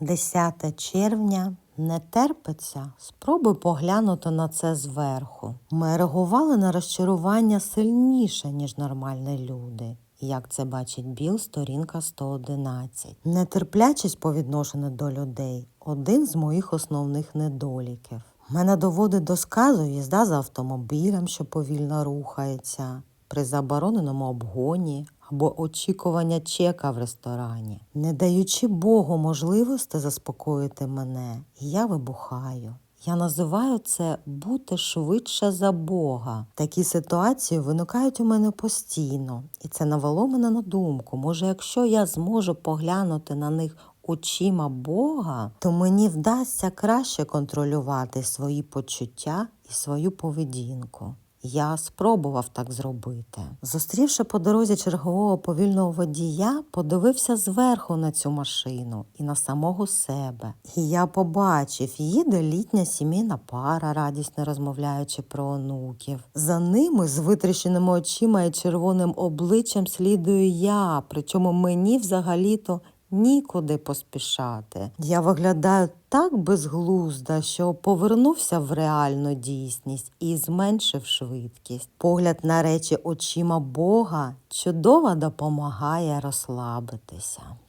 10 червня не терпиться. Спробуй поглянути на це зверху. Ми реагували на розчарування сильніше, ніж нормальні люди. Як це бачить Біл, сторінка 111. Нетерплячість по відношенню до людей один з моїх основних недоліків. Мене доводить до сказу їзда за автомобілем, що повільно рухається, при забороненому обгоні або очікування чека в ресторані. Не даючи Богу можливості заспокоїти мене, я вибухаю. Я називаю це бути швидше за Бога. Такі ситуації виникають у мене постійно, і це навело мене на думку. Може, якщо я зможу поглянути на них очима Бога, то мені вдасться краще контролювати свої почуття і свою поведінку. Я спробував так зробити. Зустрівши по дорозі чергового повільного водія, подивився зверху на цю машину і на самого себе. І я побачив, їде літня сімейна пара, радісно розмовляючи про онуків. За ними з витріщеними очима і червоним обличчям слідую я, причому мені взагалі-то нікуди поспішати. Я виглядаю так безглуздо, що повернувся в реальну дійсність і зменшив швидкість. Погляд на речі очима Бога чудово допомагає розслабитися.